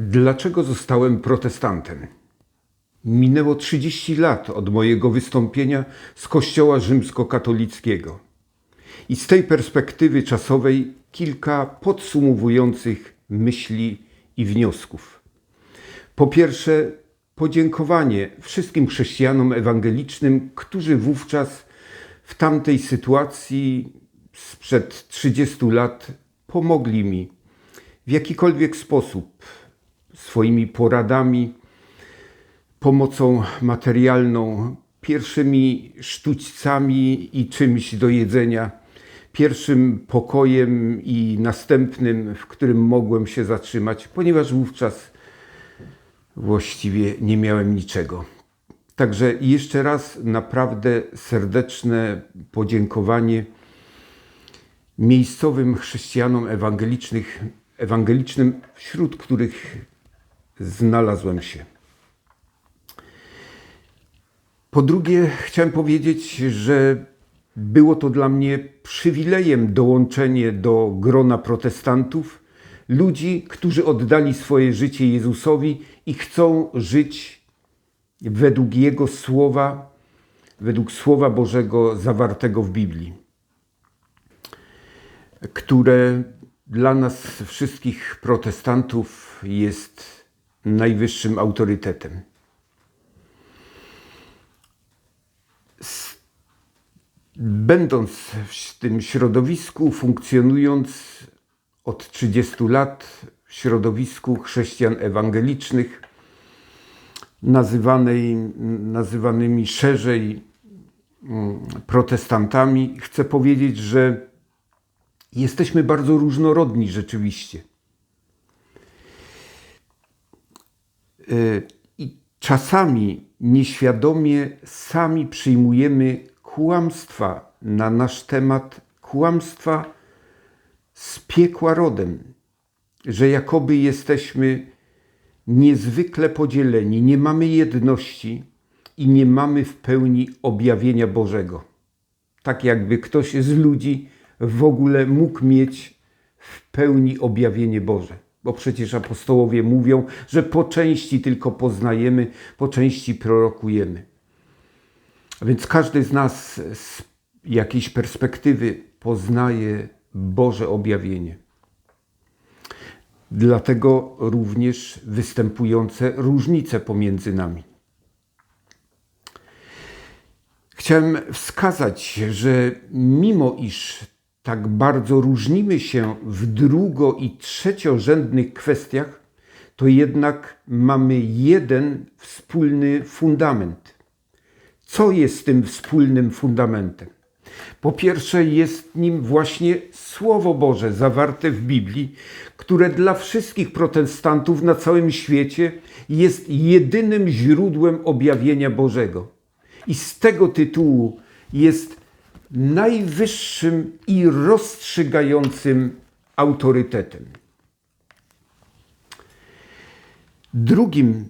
Dlaczego zostałem protestantem? Minęło 30 lat od mojego wystąpienia z Kościoła Rzymskokatolickiego. I z tej perspektywy czasowej kilka podsumowujących myśli i wniosków. Po pierwsze, podziękowanie wszystkim chrześcijanom ewangelicznym, którzy wówczas w tamtej sytuacji sprzed 30 lat pomogli mi w jakikolwiek sposób swoimi poradami, pomocą materialną, pierwszymi sztućcami i czymś do jedzenia, pierwszym pokojem i następnym, w którym mogłem się zatrzymać, ponieważ wówczas właściwie nie miałem niczego. Także jeszcze raz naprawdę serdeczne podziękowanie miejscowym chrześcijanom ewangelicznych, ewangelicznym, wśród których znalazłem się. Po drugie, chciałem powiedzieć, że było to dla mnie przywilejem dołączenie do grona protestantów, ludzi, którzy oddali swoje życie Jezusowi i chcą żyć według Jego słowa, według Słowa Bożego zawartego w Biblii, które dla nas wszystkich protestantów jest najwyższym autorytetem. Będąc w tym środowisku, funkcjonując od 30 lat w środowisku chrześcijan ewangelicznych, nazywanej, nazywanymi szerzej mm, protestantami, chcę powiedzieć, że jesteśmy bardzo różnorodni rzeczywiście. I czasami nieświadomie sami przyjmujemy kłamstwa na nasz temat, kłamstwa z piekła rodem, że jakoby jesteśmy niezwykle podzieleni, nie mamy jedności i nie mamy w pełni objawienia Bożego. Tak jakby ktoś z ludzi w ogóle mógł mieć w pełni objawienie Boże. Bo przecież apostołowie mówią, że po części tylko poznajemy, po części prorokujemy. A więc każdy z nas z jakiejś perspektywy poznaje Boże objawienie. Dlatego również występujące różnice pomiędzy nami. Chciałem wskazać, że mimo iż tak bardzo różnimy się w drugo- i trzeciorzędnych kwestiach, to jednak mamy jeden wspólny fundament. Co jest tym wspólnym fundamentem? Po pierwsze, jest nim właśnie Słowo Boże zawarte w Biblii, które dla wszystkich protestantów na całym świecie jest jedynym źródłem objawienia Bożego. I z tego tytułu jest najwyższym i rozstrzygającym autorytetem. Drugim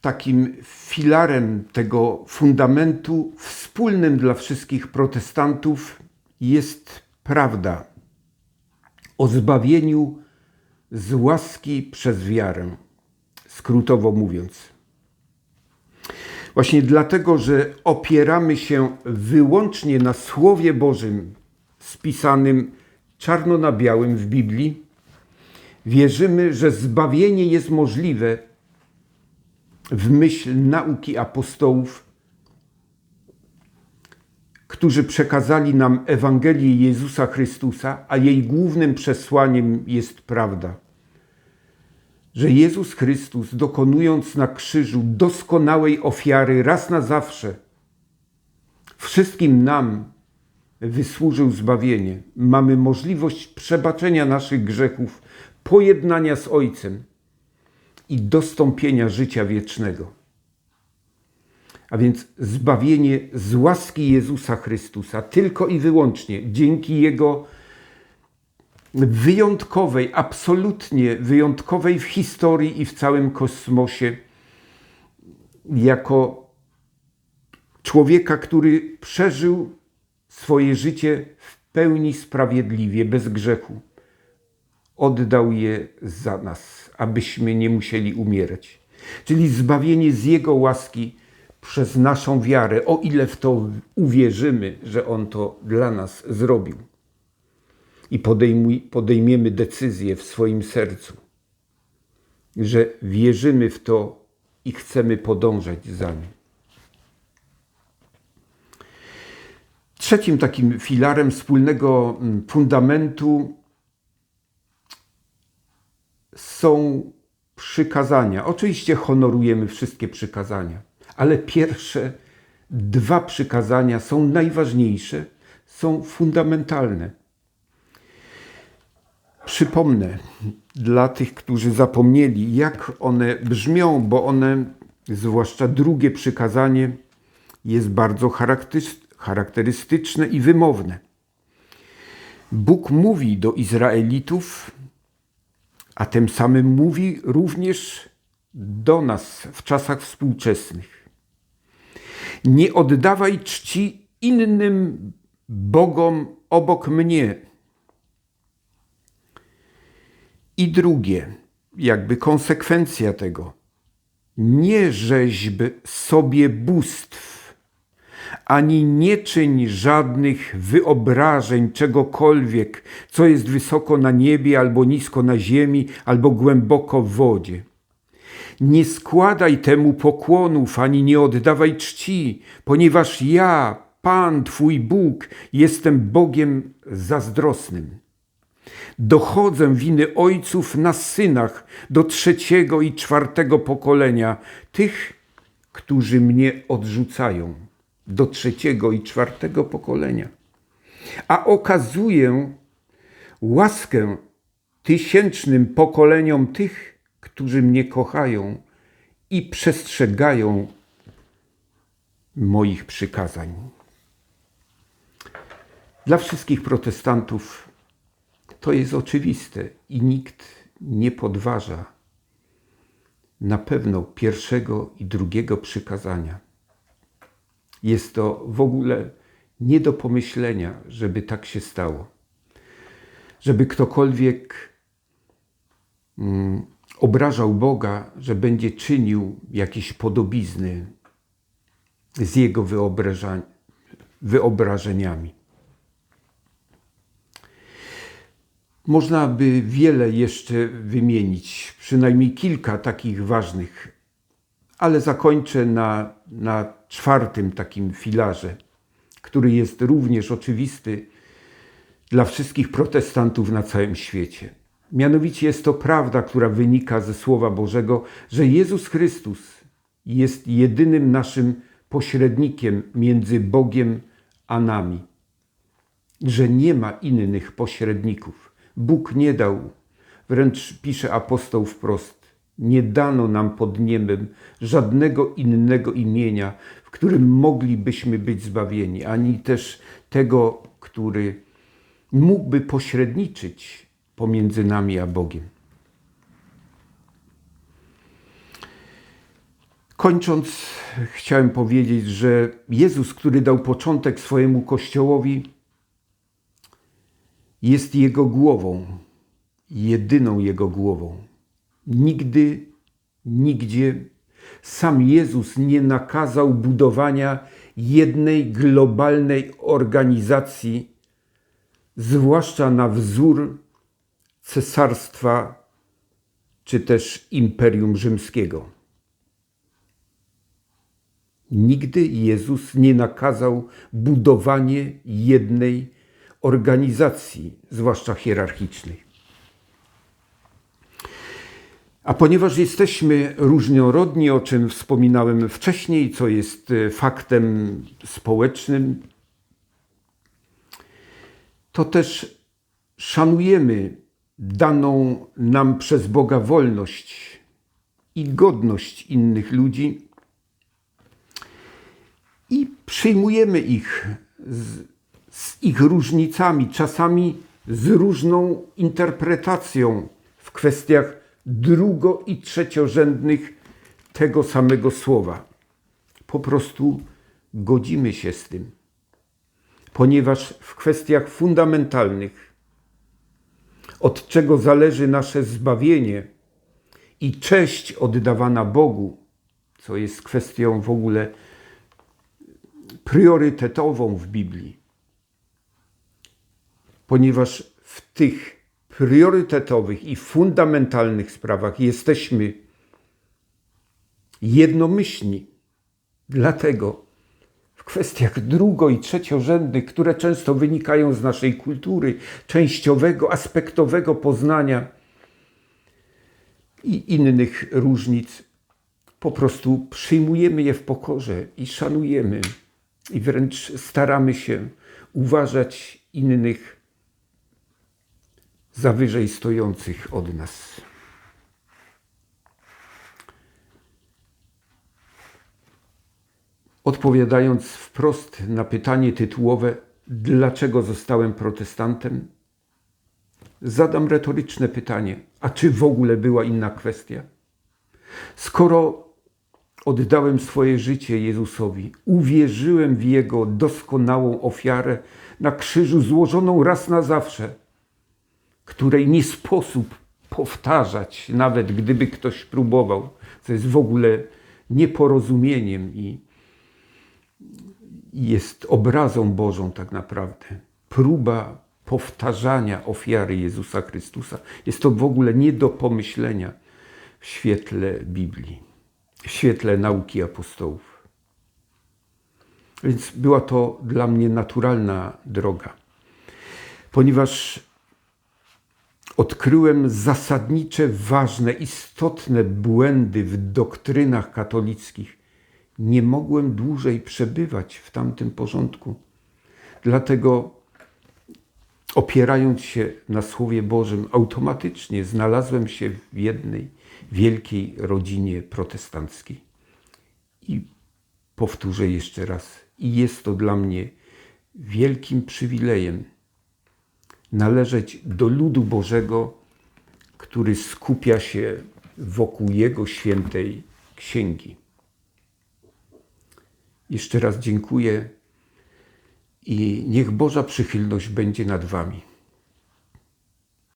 takim filarem tego fundamentu, wspólnym dla wszystkich protestantów, jest prawda o zbawieniu z łaski przez wiarę, skrótowo mówiąc. Właśnie dlatego, że opieramy się wyłącznie na Słowie Bożym spisanym czarno na białym w Biblii, wierzymy, że zbawienie jest możliwe w myśl nauki apostołów, którzy przekazali nam Ewangelię Jezusa Chrystusa, a jej głównym przesłaniem jest prawda. Że Jezus Chrystus, dokonując na krzyżu doskonałej ofiary raz na zawsze, wszystkim nam wysłużył zbawienie. Mamy możliwość przebaczenia naszych grzechów, pojednania z Ojcem i dostąpienia życia wiecznego. A więc zbawienie z łaski Jezusa Chrystusa, tylko i wyłącznie dzięki Jego wyjątkowej, absolutnie wyjątkowej w historii i w całym kosmosie, jako człowieka, który przeżył swoje życie w pełni sprawiedliwie, bez grzechu oddał je za nas, abyśmy nie musieli umierać. Czyli zbawienie z Jego łaski przez naszą wiarę, o ile w to uwierzymy, że On to dla nas zrobił. I podejmuj, podejmiemy decyzję w swoim sercu, że wierzymy w to i chcemy podążać za Nim. Trzecim takim filarem wspólnego mm, fundamentu są przykazania. Oczywiście honorujemy wszystkie przykazania, ale pierwsze dwa przykazania są najważniejsze, są fundamentalne. Przypomnę dla tych, którzy zapomnieli, jak one brzmią, bo one, zwłaszcza drugie przykazanie, jest bardzo charakterystyczne i wymowne. Bóg mówi do Izraelitów, a tym samym mówi również do nas w czasach współczesnych. Nie oddawaj czci innym bogom obok mnie. I drugie, jakby konsekwencja tego, nie rzeźb sobie bóstw, ani nie czyń żadnych wyobrażeń czegokolwiek, co jest wysoko na niebie, albo nisko na ziemi, albo głęboko w wodzie. Nie składaj temu pokłonów, ani nie oddawaj czci, ponieważ ja, Pan Twój Bóg, jestem Bogiem zazdrosnym. Dochodzę winy ojców na synach do trzeciego i czwartego pokolenia, tych, którzy mnie odrzucają, do trzeciego i czwartego pokolenia. A okazuję łaskę tysięcznym pokoleniom tych, którzy mnie kochają i przestrzegają moich przykazań. Dla wszystkich protestantów to jest oczywiste i nikt nie podważa na pewno pierwszego i drugiego przykazania. Jest to w ogóle nie do pomyślenia, żeby tak się stało. Żeby ktokolwiek mm, obrażał Boga, że będzie czynił jakieś podobizny z Jego wyobrażeniami. Można by wiele jeszcze wymienić, przynajmniej kilka takich ważnych, ale zakończę na, na czwartym takim filarze, który jest również oczywisty dla wszystkich protestantów na całym świecie. Mianowicie jest to prawda, która wynika ze Słowa Bożego, że Jezus Chrystus jest jedynym naszym pośrednikiem między Bogiem a nami, że nie ma innych pośredników. Bóg nie dał, wręcz pisze apostoł wprost, nie dano nam pod niebem żadnego innego imienia, w którym moglibyśmy być zbawieni, ani też tego, który mógłby pośredniczyć pomiędzy nami a Bogiem. Kończąc, chciałem powiedzieć, że Jezus, który dał początek swojemu kościołowi, jest jego głową, jedyną jego głową. Nigdy, nigdzie sam Jezus nie nakazał budowania jednej globalnej organizacji, zwłaszcza na wzór cesarstwa czy też imperium rzymskiego. Nigdy Jezus nie nakazał budowanie jednej organizacji, zwłaszcza hierarchicznej. A ponieważ jesteśmy różnorodni, o czym wspominałem wcześniej, co jest e, faktem społecznym, to też szanujemy daną nam przez Boga wolność i godność innych ludzi i przyjmujemy ich z, z ich różnicami, czasami z różną interpretacją w kwestiach drugo- i trzeciorzędnych tego samego słowa. Po prostu godzimy się z tym, ponieważ w kwestiach fundamentalnych od czego zależy nasze zbawienie i cześć oddawana Bogu, co jest kwestią w ogóle priorytetową w Biblii. Ponieważ w tych priorytetowych i fundamentalnych sprawach jesteśmy jednomyślni. Dlatego w kwestiach drugo- i trzeciorzędnych, które często wynikają z naszej kultury, częściowego, aspektowego poznania i innych różnic, po prostu przyjmujemy je w pokorze i szanujemy, i wręcz staramy się uważać innych za wyżej stojących od nas. Odpowiadając wprost na pytanie tytułowe, dlaczego zostałem protestantem, zadam retoryczne pytanie: a czy w ogóle była inna kwestia? Skoro oddałem swoje życie Jezusowi, uwierzyłem w Jego doskonałą ofiarę na krzyżu złożoną raz na zawsze, której nie sposób powtarzać, nawet gdyby ktoś próbował, co jest w ogóle nieporozumieniem i jest obrazą Bożą tak naprawdę. Próba powtarzania ofiary Jezusa Chrystusa jest to w ogóle nie do pomyślenia w świetle Biblii, w świetle nauki apostołów. Więc była to dla mnie naturalna droga, ponieważ odkryłem zasadnicze, ważne, istotne błędy w doktrynach katolickich, nie mogłem dłużej przebywać w tamtym porządku. Dlatego, opierając się na Słowie Bożym, automatycznie znalazłem się w jednej wielkiej rodzinie protestanckiej. I powtórzę jeszcze raz, i jest to dla mnie wielkim przywilejem należeć do ludu Bożego, który skupia się wokół Jego świętej księgi. Jeszcze raz dziękuję i niech Boża przychylność będzie nad Wami.